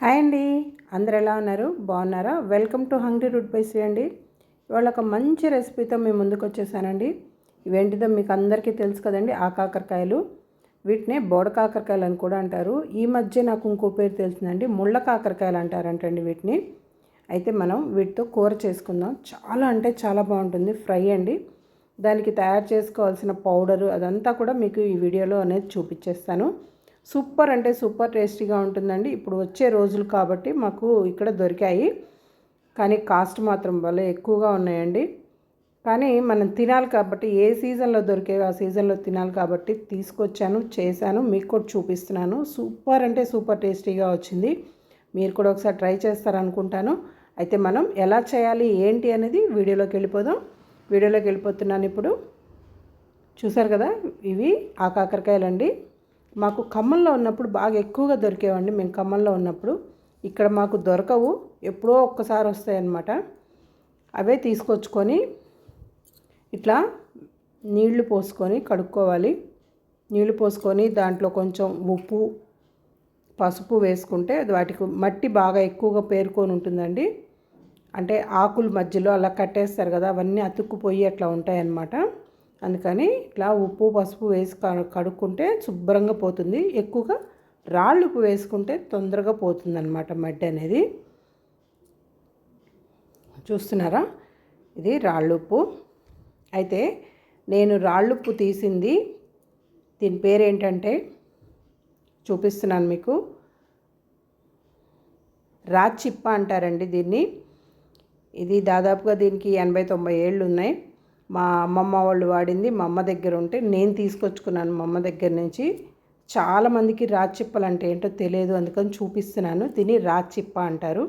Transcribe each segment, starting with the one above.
Hi అండి. అందరు ఎలా ఉన్నారు? బాగున్నారా? వెల్కమ్ టు హంగ్రీ రూట్ బైసీ అండి. ఇవాళ ఒక మంచి రెసిపీతో మేము ముందుకు వచ్చేసానండి. ఇవేంటిదో మీకు అందరికీ తెలుసు కదండి ఆ కాకరకాయలు. వీటినే బోడ కాకరకాయలు అని కూడా అంటారు. ఈ మధ్య నాకు ఇంకో పేరు తెలిసిందండి ముళ్ళ కాకరకాయలు అంటారంటండి వీటిని. అయితే మనం వీటితో కూర చేసుకుందాం. చాలా అంటే చాలా బాగుంటుంది ఫ్రై అండి. దానికి తయారు చేసుకోవాల్సిన పౌడరు అదంతా కూడా మీకు ఈ వీడియోలో అనేది చూపించేస్తాను. సూపర్ అంటే సూపర్ టేస్టీగా ఉంటుందండి. ఇప్పుడు వచ్చే రోజులు కాబట్టి మాకు ఇక్కడ దొరికాయి. కానీ కాస్ట్ మాత్రం భలే ఎక్కువగా ఉన్నాయండి. కానీ మనం తినాలి కాబట్టి ఏ సీజన్లో దొరికేవి ఆ సీజన్లో తినాలి కాబట్టి తీసుకొచ్చాను చేశాను మీకు కూడా చూపిస్తున్నాను. సూపర్ అంటే సూపర్ టేస్టీగా వచ్చింది. మీరు కూడా ఒకసారి ట్రై చేస్తారనుకుంటాను. అయితే మనం ఎలా చేయాలి ఏంటి అనేది వీడియోలోకి వెళ్ళిపోదాం. వీడియోలోకి వెళ్ళిపోతున్నాను ఇప్పుడు. చూసారు కదా ఇవి ఆ కాకరకాయలండి. మాకు ఖమ్మంలో ఉన్నప్పుడు బాగా ఎక్కువగా దొరికేవండి. మేము ఖమ్మంలో ఉన్నప్పుడు ఇక్కడ మాకు దొరకవు. ఎప్పుడో ఒక్కసారి వస్తాయన్నమాట. అవే తీసుకొచ్చుకొని ఇట్లా నీళ్ళు పోసుకొని కడుక్కోవాలి. నీళ్ళు పోసుకొని దాంట్లో కొంచెం ఉప్పు పసుపు వేసుకుంటే అది వాటికి మట్టి బాగా ఎక్కువగా పేరుకొని ఉంటుందండి. అంటే ఆకుల మధ్యలో అలా కట్టేస్తారు కదా అవన్నీ అతుక్కుపోయి అట్లా ఉంటాయన్నమాట. అందుకని ఇట్లా ఉప్పు పసుపు వేసి కడుక్కుంటే శుభ్రంగా పోతుంది. ఎక్కువగా రాళ్ళు ఉప్పు వేసుకుంటే తొందరగా పోతుంది అనమాట మడ్డి అనేది. చూస్తున్నారా? ఇది రాళ్ళుప్పు అయితే నేను రాళ్ళుప్పు తీసింది దీని పేరు ఏంటంటే చూపిస్తున్నాను మీకు. రాచిప్ప అంటారండి దీన్ని. ఇది దాదాపుగా దీనికి ఎనభై తొంభై ఏళ్ళు ఉన్నాయి. మా అమ్మమ్మ వాళ్ళు వాడింది మా అమ్మ దగ్గర ఉంటే నేను తీసుకొచ్చుకున్నాను. మా అమ్మ దగ్గర నుంచి చాలామందికి రాచిప్పలు అంటే ఏంటో తెలియదు అందుకని చూపిస్తున్నాను. దీన్ని రాచిప్ప అంటారు.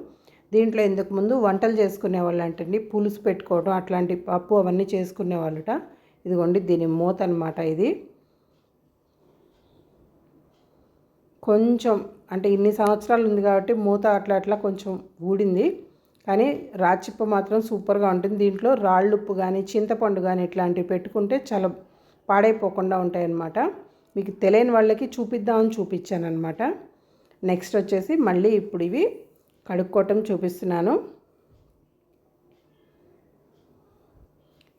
దీంట్లో ఇంతకు ముందు వంటలు చేసుకునే వాళ్ళు అంటండి పులుసు పెట్టుకోవడం అట్లాంటి పప్పు అవన్నీ చేసుకునే వాళ్ళట ఇదిగోండి దీని మూత అనమాట ఇది. కొంచెం అంటే ఇన్ని సంవత్సరాలు ఉంది కాబట్టి మూత అట్లా అట్లా కొంచెం ఊడింది. కానీ రాచిప్ప మాత్రం సూపర్గా ఉంటుంది. దీంట్లో రాళ్ళుప్పు కానీ చింతపండు కానీ ఇట్లాంటివి పెట్టుకుంటే చాలా పాడైపోకుండా ఉంటాయన్నమాట. మీకు తెలియని వాళ్ళకి చూపిద్దామని చూపించాను అనమాట నెక్స్ట్ వచ్చేసి మళ్ళీ ఇప్పుడు ఇవి కడుక్కోవటం చూపిస్తున్నాను.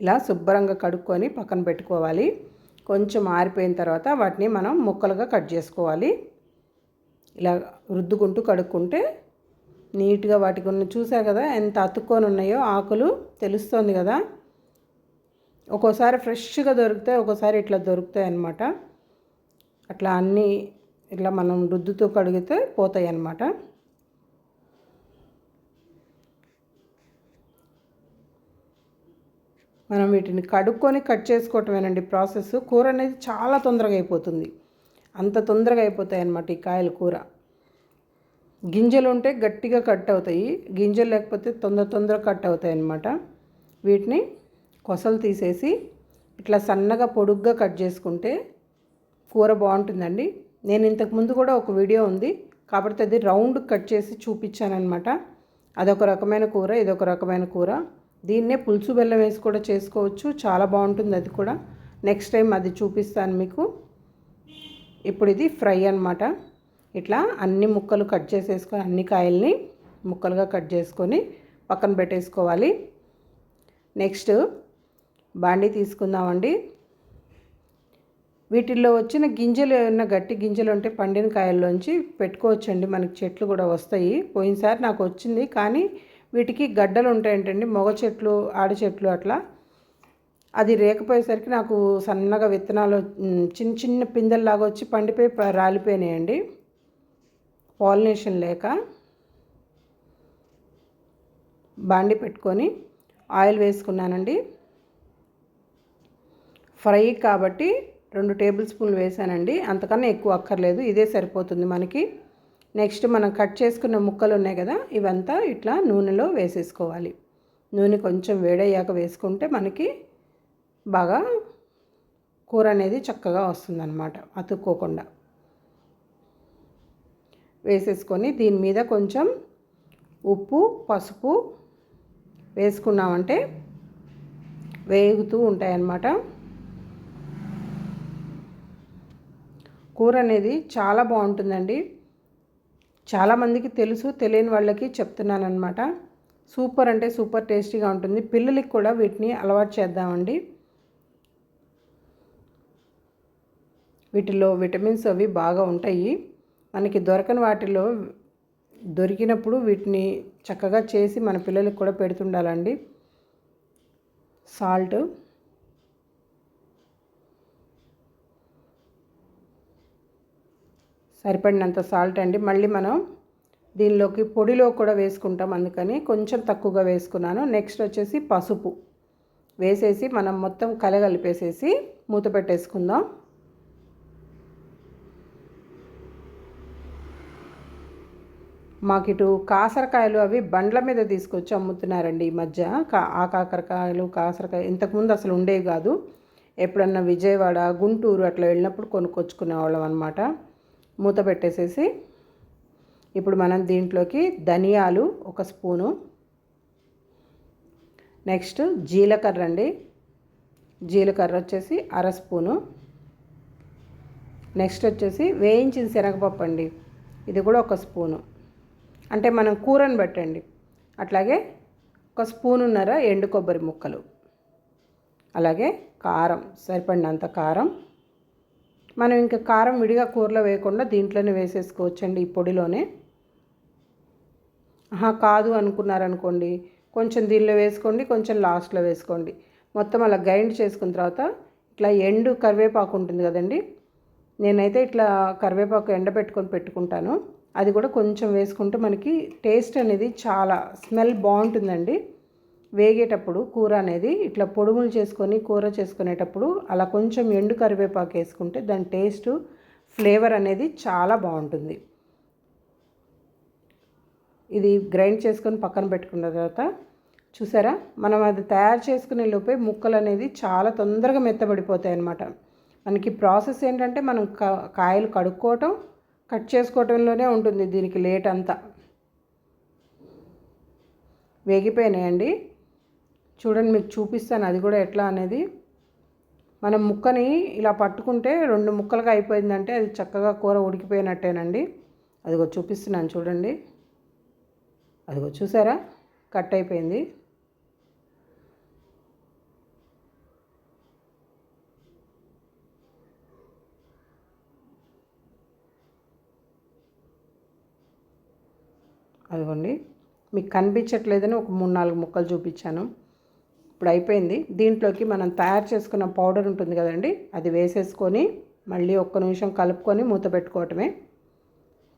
ఇలా శుభ్రంగా కడుక్కొని పక్కన పెట్టుకోవాలి. కొంచెం ఆరిపోయిన తర్వాత వాటిని మనం ముక్కలుగా కట్ చేసుకోవాలి. ఇలా రుద్దుకుంటూ కడుక్కుంటే నీట్గా వాటికి ఉన్న చూసారు కదా ఎంత అతుక్కొని ఉన్నాయో ఆకులు తెలుస్తుంది కదా. ఒక్కోసారి ఫ్రెష్గా దొరుకుతాయి ఒక్కోసారి ఇట్లా దొరుకుతాయి అన్నమాట. అట్లా అన్నీ ఇట్లా మనం రుద్దుతూ కడిగితే పోతాయి అన్నమాట. మనం వీటిని కడుక్కొని కట్ చేసుకోవటమేనండి ప్రాసెస్ కూర అనేది చాలా తొందరగా అయిపోతుంది. అంత తొందరగా అయిపోతాయి అన్నమాట ఈ కాయల కూర. గింజలు ఉంటే గట్టిగా కట్ అవుతాయి. గింజలు లేకపోతే తొందర తొందర కట్ అవుతాయి అన్నమాట. వీటిని కొసలు తీసేసి ఇట్లా సన్నగా పొడుగ్గా కట్ చేసుకుంటే కూర బాగుంటుందండి. నేను ఇంతకుముందు కూడా ఒక వీడియో ఉంది. కాబట్టి అది రౌండ్ కట్ చేసి చూపించానమాట అదొక రకమైన కూర ఇదొక రకమైన కూర. దీన్నే పులుసు బెల్లం వేసి కూడా చేసుకోవచ్చు. చాలా బాగుంటుంది అది కూడా. నెక్స్ట్ టైం అది చూపిస్తాను మీకు. ఇప్పుడు ఇది ఫ్రై అనమాట ఇట్లా అన్ని ముక్కలు కట్ చేసేసుకొని అన్ని కాయల్ని ముక్కలుగా కట్ చేసుకొని పక్కన పెట్టేసుకోవాలి. నెక్స్ట్ బాండీ తీసుకుందామండి. వీటిల్లో వచ్చిన గింజలు ఏమైనా గట్టి గింజలు ఉంటే పండిన కాయల్లోంచి పెట్టుకోవచ్చండి. మనకి చెట్లు కూడా వస్తాయి. పోయినసారి నాకు వచ్చింది కానీ వీటికి గడ్డలు ఉంటాయంటండి మొగ చెట్లు ఆడ చెట్లు అట్లా. అది రేకపోయేసరికి నాకు సన్నగా విత్తనాలు చిన్న చిన్న పిందెల్లాగా వచ్చి పండిపోయి రాలిపోయినాయండి. పాలినేషన్ లేక బాండి పెట్టుకొని ఆయిల్ వేసుకున్నానండి. ఫ్రై కాబట్టి రెండు టేబుల్ స్పూన్లు వేసానండి. అంతకన్నా ఎక్కువ అక్కర్లేదు. ఇదే సరిపోతుంది మనకి. నెక్స్ట్ మనం కట్ చేసుకున్న ముక్కలు ఉన్నాయి కదా ఇవంతా ఇట్లా నూనెలో వేసేసుకోవాలి. నూనె కొంచెం వేడయ్యాక వేసుకుంటే మనకి బాగా కూర అనేది చక్కగా వస్తుందన్నమాట. అతుక్కోకుండా. వేసేసుకొని దీని మీద కొంచెం ఉప్పు పసుపు వేసుకున్నామంటే వేగుతూ ఉంటాయన్నమాట. కూర అనేది చాలా బాగుంటుందండి. చాలామందికి తెలుసు తెలియని వాళ్ళకి చెప్తున్నాను అనమాట సూపర్ అంటే సూపర్ టేస్టీగా ఉంటుంది. పిల్లలకి కూడా వీటిని అలవాటు చేద్దామండి. వీటిలో విటమిన్స్ అవి బాగా ఉంటాయి. మనకి దొరకని వాటిలో దొరికినప్పుడు వీటిని చక్కగా చేసి మన పిల్లలకి కూడా పెడుతుండాలండి. సాల్ట్. సరిపడినంత సాల్ట్ అండి. మళ్ళీ మనం దీనిలోకి పొడిలో కూడా వేసుకుంటాం అందుకని కొంచెం తక్కువగా వేసుకున్నాను. నెక్స్ట్ వచ్చేసి పసుపు. వేసేసి మనం మొత్తం కలగలిపేసేసి మూత పెట్టేసుకుందాం. మాకు ఇటు కాసరకాయలు అవి బండ్ల మీద తీసుకొచ్చి అమ్ముతున్నారండి ఈ మధ్య. కా ఆ కాకరకాయలు కాసరకాయ ఇంతకుముందు అసలు ఉండేవి కాదు. ఎప్పుడన్నా విజయవాడ గుంటూరు అట్లా వెళ్ళినప్పుడు కొనుక్కొచ్చుకునే వాళ్ళం అనమాట మూత పెట్టేసేసి ఇప్పుడు మనం దీంట్లోకి ధనియాలు ఒక స్పూను. నెక్స్ట్ జీలకర్ర అండి. జీలకర్ర వచ్చేసి అర స్పూను. నెక్స్ట్ వచ్చేసి వేయించిన శనగపప్పు అండి. ఇది కూడా ఒక స్పూను. అంటే మనం కూరని పెట్టండి అట్లాగే ఒక స్పూనున్నర ఎండు కొబ్బరి ముక్కలు. అలాగే కారం సరిపడినంత కారం. మనం ఇంకా కారం విడిగా కూరలో వేయకుండా దీంట్లోనే వేసేసుకోవచ్చండి ఈ పొడిలోనే. ఆహా కాదు అనుకున్నారనుకోండి కొంచెం దీనిలో వేసుకోండి కొంచెం లాస్ట్లో వేసుకోండి. మొత్తం అలా గ్రైండ్ చేసుకున్న తర్వాత ఇట్లా ఎండు కరివేపాకు ఉంటుంది కదండి. నేనైతే ఇట్లా కరివేపాకు ఎండబెట్టుకొని పెట్టుకుంటాను. అది కూడా కొంచెం వేసుకుంటే మనకి టేస్ట్ అనేది చాలా స్మెల్ బాగుంటుందండి. వేగేటప్పుడు కూర అనేది ఇట్లా పొడుగులు చేసుకొని కూర చేసుకునేటప్పుడు అలా కొంచెం ఎండు కరివేపాకు వేసుకుంటే దాని టేస్ట్ ఫ్లేవర్ అనేది చాలా బాగుంటుంది. ఇది గ్రైండ్ చేసుకొని పక్కన పెట్టుకున్న తర్వాత చూసారా? మనం అది తయారు చేసుకునే లోపే ముక్కలు అనేది చాలా తొందరగా మెత్తబడిపోతాయి అన్నమాట మనకి ప్రాసెస్ ఏంటంటే మనం కాయలు కడుక్కోవటం కట్ చేసుకోవటంలోనే ఉంటుంది దీనికి లేట్ అంతా. వేగిపోయినాయండి. చూడండి మీకు చూపిస్తాను అది కూడా ఎట్లా అనేది. మనం ముక్కని ఇలా పట్టుకుంటే రెండు ముక్కలుగా అయిపోయిందంటే అది చక్కగా కూర ఉడికిపోయినట్టేనండి. అదిగో చూపిస్తున్నాను చూడండి. అదిగో చూసారా? కట్ అయిపోయింది. అదిగోండి. మీకు కనిపించట్లేదని ఒక మూడు నాలుగు ముక్కలు చూపించాను. ఇప్పుడు అయిపోయింది. దీంట్లోకి మనం తయారు చేసుకున్న పౌడర్ ఉంటుంది కదండి అది వేసేసుకొని మళ్ళీ ఒక్క నిమిషం కలుపుకొని మూత పెట్టుకోవటమే.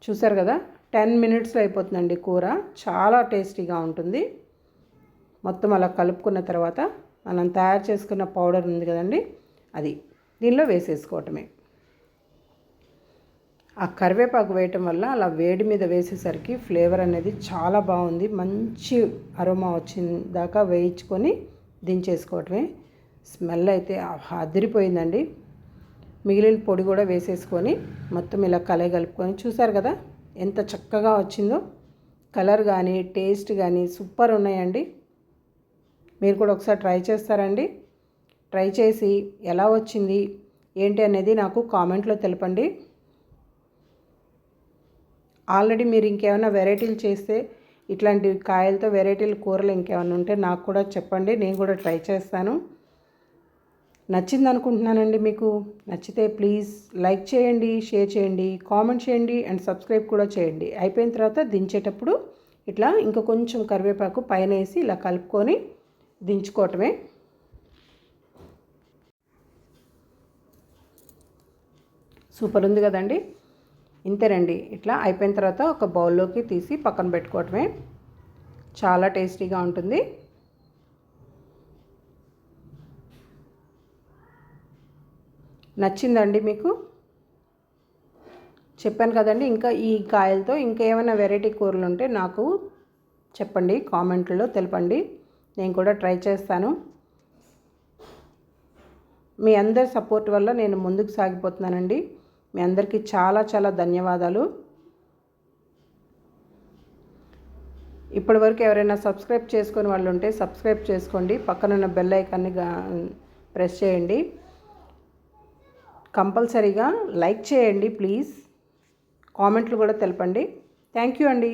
చూసారు కదా టెన్ మినిట్స్లో అయిపోతుందండి కూర. చాలా టేస్టీగా ఉంటుంది. మొత్తం అలా కలుపుకున్న తర్వాత మనం తయారు చేసుకున్న పౌడర్ ఉంది కదండి అది దీనిలో వేసేసుకోవటమే. ఆ కరివేపాకు వేయటం వల్ల అలా వేడి మీద వేసేసరికి ఫ్లేవర్ అనేది చాలా బాగుంది. మంచి అరోమా వచ్చిన దాకా వేయించుకొని దించేసుకోవటమే. స్మెల్ అయితే అదిరిపోయిందండి. మిగిలిన పొడి కూడా వేసేసుకొని మొత్తం ఇలా కలయి కలుపుకొని చూసారు కదా ఎంత చక్కగా వచ్చిందో. కలర్ కానీ టేస్ట్ కానీ సూపర్ ఉన్నాయండి. మీరు కూడా ఒకసారి ట్రై చేస్తారండి. ట్రై చేసి ఎలా వచ్చింది ఏంటి అనేది నాకు కామెంట్లో తెలపండి. ఆల్రెడీ మీరు ఇంకేమైనా వెరైటీలు చేస్తే ఇట్లాంటి కాయలతో వెరైటీలు కూరలు ఇంకేమైనా ఉంటే నాకు కూడా చెప్పండి నేను కూడా ట్రై చేస్తాను. నచ్చింది అనుకుంటున్నానండి మీకు. నచ్చితే ప్లీజ్ లైక్ చేయండి షేర్ చేయండి కామెంట్ చేయండి అండ్ సబ్స్క్రైబ్ కూడా చేయండి. అయిపోయిన తర్వాత దించేటప్పుడు ఇట్లా ఇంకా కొంచెం కరివేపాకు పైన వేసి ఇలా కలుపుకొని దించుకోవటమే. సూపర్ ఉంది కదండి? ఇంతేనండి ఇట్లా అయిపోయిన తర్వాత ఒక బౌల్లోకి తీసి పక్కన పెట్టుకోవటమే చాలా టేస్టీగా ఉంటుంది. నచ్చిందండి మీకు? చెప్పాను కదండి ఇంకా ఈ కాయలతో ఇంకా ఏమైనా వెరైటీ కూరలు ఉంటే నాకు చెప్పండి కామెంట్లో తెలపండి. నేను కూడా ట్రై చేస్తాను. మీ అందరి సపోర్ట్ వల్ల నేను ముందుకు సాగిపోతున్నానండి. మీ అందరికీ చాలా చాలా ధన్యవాదాలు. ఇప్పటివరకు ఎవరైనా సబ్స్క్రైబ్ చేసుకుని వాళ్ళు ఉంటే సబ్స్క్రైబ్ చేసుకోండి. పక్కనున్న బెల్ ఐకాన్ని ప్రెస్ చేయండి. కంపల్సరీగా లైక్ చేయండి ప్లీజ్ కామెంట్లు కూడా తెలపండి. థ్యాంక్ యూ అండి.